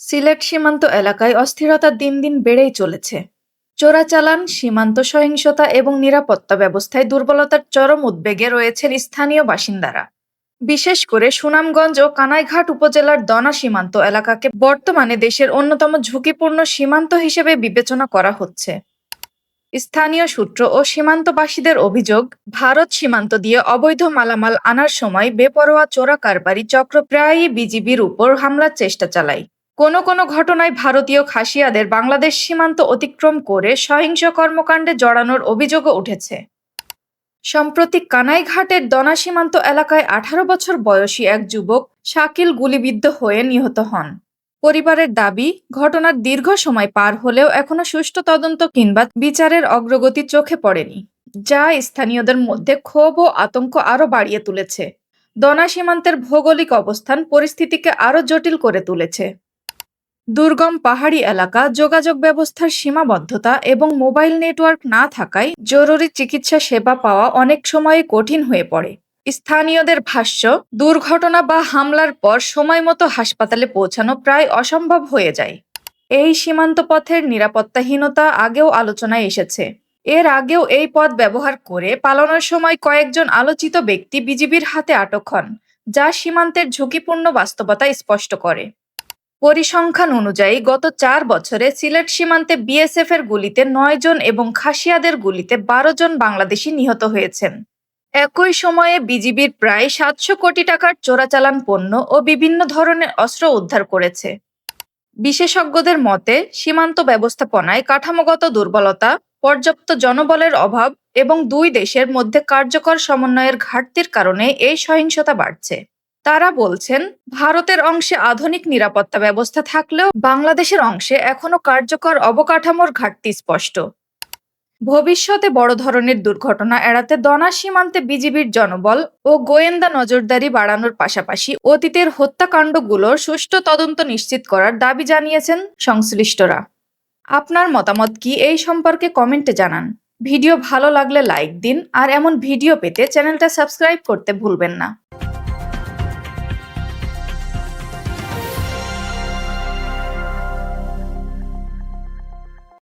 সিলেট সীমান্ত এলাকায় অস্থিরতা দিন দিন বেড়েই চলেছে। চোরাচালান, সীমান্ত সহিংসতা এবং নিরাপত্তা ব্যবস্থায় দুর্বলতার চরম উদ্বেগে রয়েছেন স্থানীয় বাসিন্দারা। বিশেষ করে সুনামগঞ্জ ও কানাইঘাট উপজেলার দনা সীমান্ত এলাকাকে বর্তমানে দেশের অন্যতম ঝুঁকিপূর্ণ সীমান্ত হিসেবে বিবেচনা করা হচ্ছে। স্থানীয় সূত্র ও সীমান্তবাসীদের অভিযোগ, ভারত সীমান্ত দিয়ে অবৈধ মালামাল আনার সময় বেপরোয়া চোরা কারবারি চক্র প্রায়ই বিজিবির উপর হামলার চেষ্টা চালায়। কোনো কোনো ঘটনায় ভারতীয় খাসিয়াদের বাংলাদেশ সীমান্ত অতিক্রম করে সহিংস কর্মকাণ্ডে জড়ানোর অভিযোগও উঠেছে। সম্প্রতি কানাইঘাটের দনা সীমান্ত এলাকায় আঠারো বছর বয়সী এক যুবক শাকিল গুলিবিদ্ধ হয়ে নিহত হন। পরিবারের দাবি, ঘটনার দীর্ঘ সময় পার হলেও এখনও সুষ্ঠু তদন্ত কিংবা বিচারের অগ্রগতি চোখে পড়েনি, যা স্থানীয়দের মধ্যে ক্ষোভ ও আতঙ্ক আরও বাড়িয়ে তুলেছে। দনা সীমান্তের ভৌগোলিক অবস্থান পরিস্থিতিকে আরও জটিল করে তুলেছে। দুর্গম পাহাড়ি এলাকা, যোগাযোগ ব্যবস্থার সীমাবদ্ধতা এবং মোবাইল নেটওয়ার্ক না থাকায় জরুরি চিকিৎসা সেবা পাওয়া অনেক সময় কঠিন হয়ে পড়ে। স্থানীয়দের ভাষ্য, দুর্ঘটনা বা হামলার পর সময়মতো হাসপাতালে পৌঁছানো প্রায় অসম্ভব হয়ে যায়। এই সীমান্ত পথের নিরাপত্তাহীনতা আগেও আলোচনায় এসেছে। এর আগেও এই পথ ব্যবহার করে পালানোর সময় কয়েকজন আলোচিত ব্যক্তি বিজিবির হাতে আটক হন, যা সীমান্তের ঝুঁকিপূর্ণ বাস্তবতা স্পষ্ট করে। পরিসংখ্যান অনুযায়ী গত চার বছরে সিলেট সীমান্তে বিএসএফ এর গুলিতে নয় জন এবং খাসিয়াদের গুলিতে বারো জন বাংলাদেশি নিহত হয়েছেন। একই সময়ে বিজিবির প্রায় সাতশো কোটি টাকার চোরাচালান পণ্য ও বিভিন্ন ধরনের অস্ত্র উদ্ধার করেছে। বিশেষজ্ঞদের মতে, সীমান্ত ব্যবস্থাপনায় কাঠামোগত দুর্বলতা, পর্যাপ্ত জনবলের অভাব এবং দুই দেশের মধ্যে কার্যকর সমন্বয়ের ঘাটতির কারণে এই সহিংসতা বাড়ছে। তারা বলছেন, ভারতের অংশে আধুনিক নিরাপত্তা ব্যবস্থা থাকলেও বাংলাদেশের অংশে এখনও কার্যকর অবকাঠামোর ঘাটতি স্পষ্ট। ভবিষ্যতে বড় ধরনের দুর্ঘটনা এড়াতে দনা সীমান্তে বিজিবির জনবল ও গোয়েন্দা নজরদারি বাড়ানোর পাশাপাশি অতীতের হত্যাকাণ্ডগুলোর সুষ্ঠু তদন্ত নিশ্চিত করার দাবি জানিয়েছেন সংশ্লিষ্টরা। আপনার মতামত কি এই সম্পর্কে কমেন্টে জানান। ভিডিও ভালো লাগলে লাইক দিন আর এমন ভিডিও পেতে চ্যানেলটা সাবস্ক্রাইব করতে ভুলবেন না।